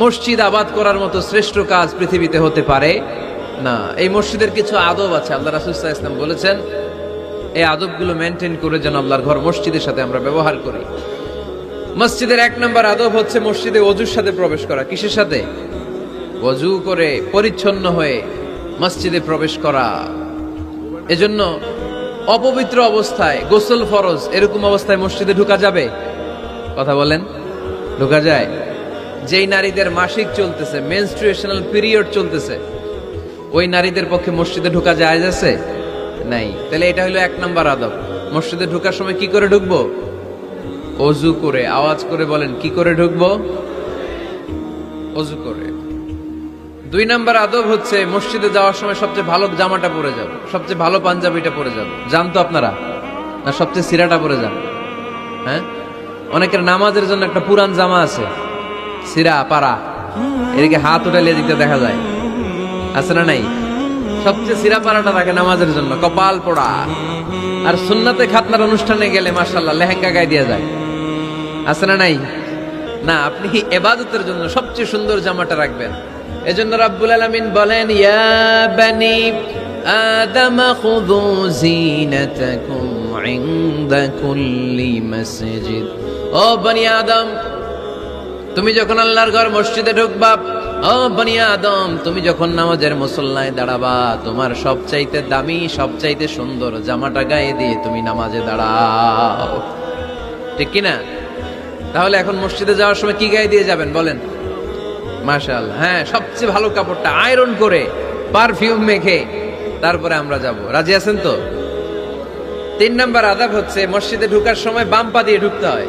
মসজিদ আবাদ করার মতো শ্রেষ্ঠ কাজ পৃথিবীতে হতে পারে না। এই মসজিদের কিছু আদব আছে, আল্লাহ রাসুল্লাহ ইসলাম বলেছেন, এই আদবগুলো মেনটেন করে যেন আল্লাহর ঘর মসজিদের সাথে আমরা ব্যবহার করি। মসজিদের এক নম্বর আদব হচ্ছে মসজিদে অজুর সাথে প্রবেশ করা। কিসের সাথে? অজু করে পরিচ্ছন্ন হয়ে মসজিদে প্রবেশ করা। এজন্য অপবিত্র অবস্থায় গোসল ফরজ, এরকম অবস্থায় মসজিদে ঢুকা যাবে? কথা বলেন, ঢুকা যায়? যেই নারীদের মাসিক চলতেছে মেনস্ট্রুয়েশনাল পিরিয়ড চলতেছে, ওই নারীদের পক্ষে মসজিদে ঢুকা যায় আছে? নাই। তাহলে এটা হলো এক নম্বর আদব। মসজিদে ঢুকার সময় কি করে ঢুকবো? অজু করে, আওয়াজ করে বলেন, কি করে ঢুকবো? অজু করে। দুই নাম্বার আদব হচ্ছে, মসজিদে যাওয়ার সময় সবচেয়ে ভালো জামাটা পরে যাব সবচেয়ে ভালো পাঞ্জাবিটা পরে যাব জান তো আপনারা, না সবচেয়ে সিরাটা পরে যান। হ্যাঁ? অনেকের নামাজের জন্য একটা পুরান জামা আছে। সিরা পাড়া এদিকে হাত উঠালে এদিকে দেখা যায়। আছে না নাই? সবচেয়ে সিরা পাড়াটা রাখে নামাজের জন্য, কপাল পোড়া। আর সুন্নাতে খাতনার অনুষ্ঠানে গেলে মার্শাল্লাহ লেহেঙ্গা গায়ে দিয়ে যায়। আছে না নাই? না, আপনি এবাদতের জন্য সবচেয়ে সুন্দর জামাটা রাখবেন। এজন্য রাব্বুল আলামিন বলেন, ইয়া বানি আদম, খুযু জিনাতাকুম ইনদা কুল্লি মসজিদ। ও বনি আদম তুমি যখন আল্লাহর ঘর মসজিদে ঢুকবা, ও বনি আদম, তুমি যখন নামাজের মুসল্লায় দাঁড়াবা, তোমার সবচাইতে দামি, সবচাইতে সুন্দর জামাটা গায়ে দিয়ে তুমি নামাজে দাঁড়াও। ঠিক কি না? তাহলে এখন মসজিদে যাওয়ার সময় কি গায়ে দিয়ে যাবেন বলেন? মাশাল হ্যাঁ সবচেয়ে ভালো কাপড়টা আয়রন করে, পারফিউম মেখে, তারপরে আমরা যাব। রাজি আছেন তো? তিন নাম্বার আদাব হচ্ছে, মসজিদে ঢুকার সময় বাম পা দিয়ে ঢুকতে হয়।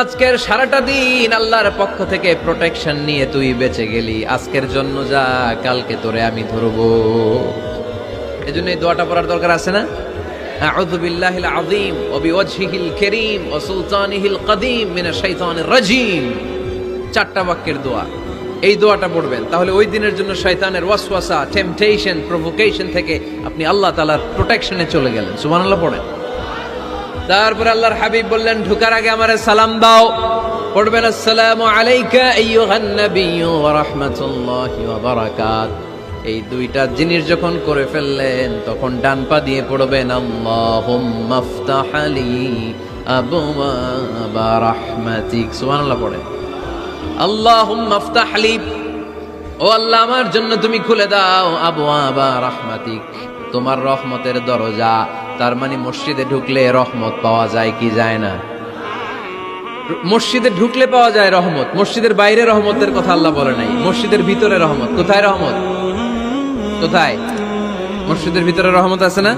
আজকের সারাটা দিন আল্লাহর পক্ষ থেকে প্রোটেকশন নিয়ে তুই বেঁচে গেলি আজকের জন্য যা কালকে তোরে আমি ধরবো এজন্য এই দোয়াটা পড়ার দরকার আছে না أعوذ بالله العظيم وبوجهه الكريم وسلطانه القديم من الشيطان الرجيم চারটা বাক্যের দোয়া এই দোয়াটা পড়বেন তাহলে ওই দিনের জন্য শয়তানের ওয়াসওয়াসা টেম্পটেশন প্রভোকেশন থেকে আপনি আল্লাহ তাআলার প্রোটেকশনে চলে গেলেন সুবহানাল্লাহ পড়েন তারপর আল্লাহর হাবিব বললেন, ঢুকার আগে আমারে সালাম দাও। পড়বেন, আসসালামু বারাকাত। এই দুইটা জিনিস যখন করে ফেললেন, তখন ডান পা দিয়ে পড়বেন ও আল্লাহ, আমার জন্য তুমি খুলে দাও আবওয়াবা রাহমাতিক। তোমার রহমতের দরজা তার মানে মসজিদে ঢুকলে রহমত পাওয়া যায় কি যায় না? মসজিদে ঢুকলে পাওয়া যায় রহমত, মসজিদের বাইরে রহমতের কথা আল্লাহ বলে নাই। মসজিদের ভিতরে রহমত, কোথায় রহমত? কোথায়? মসজিদের ভিতরে রহমত আছে না?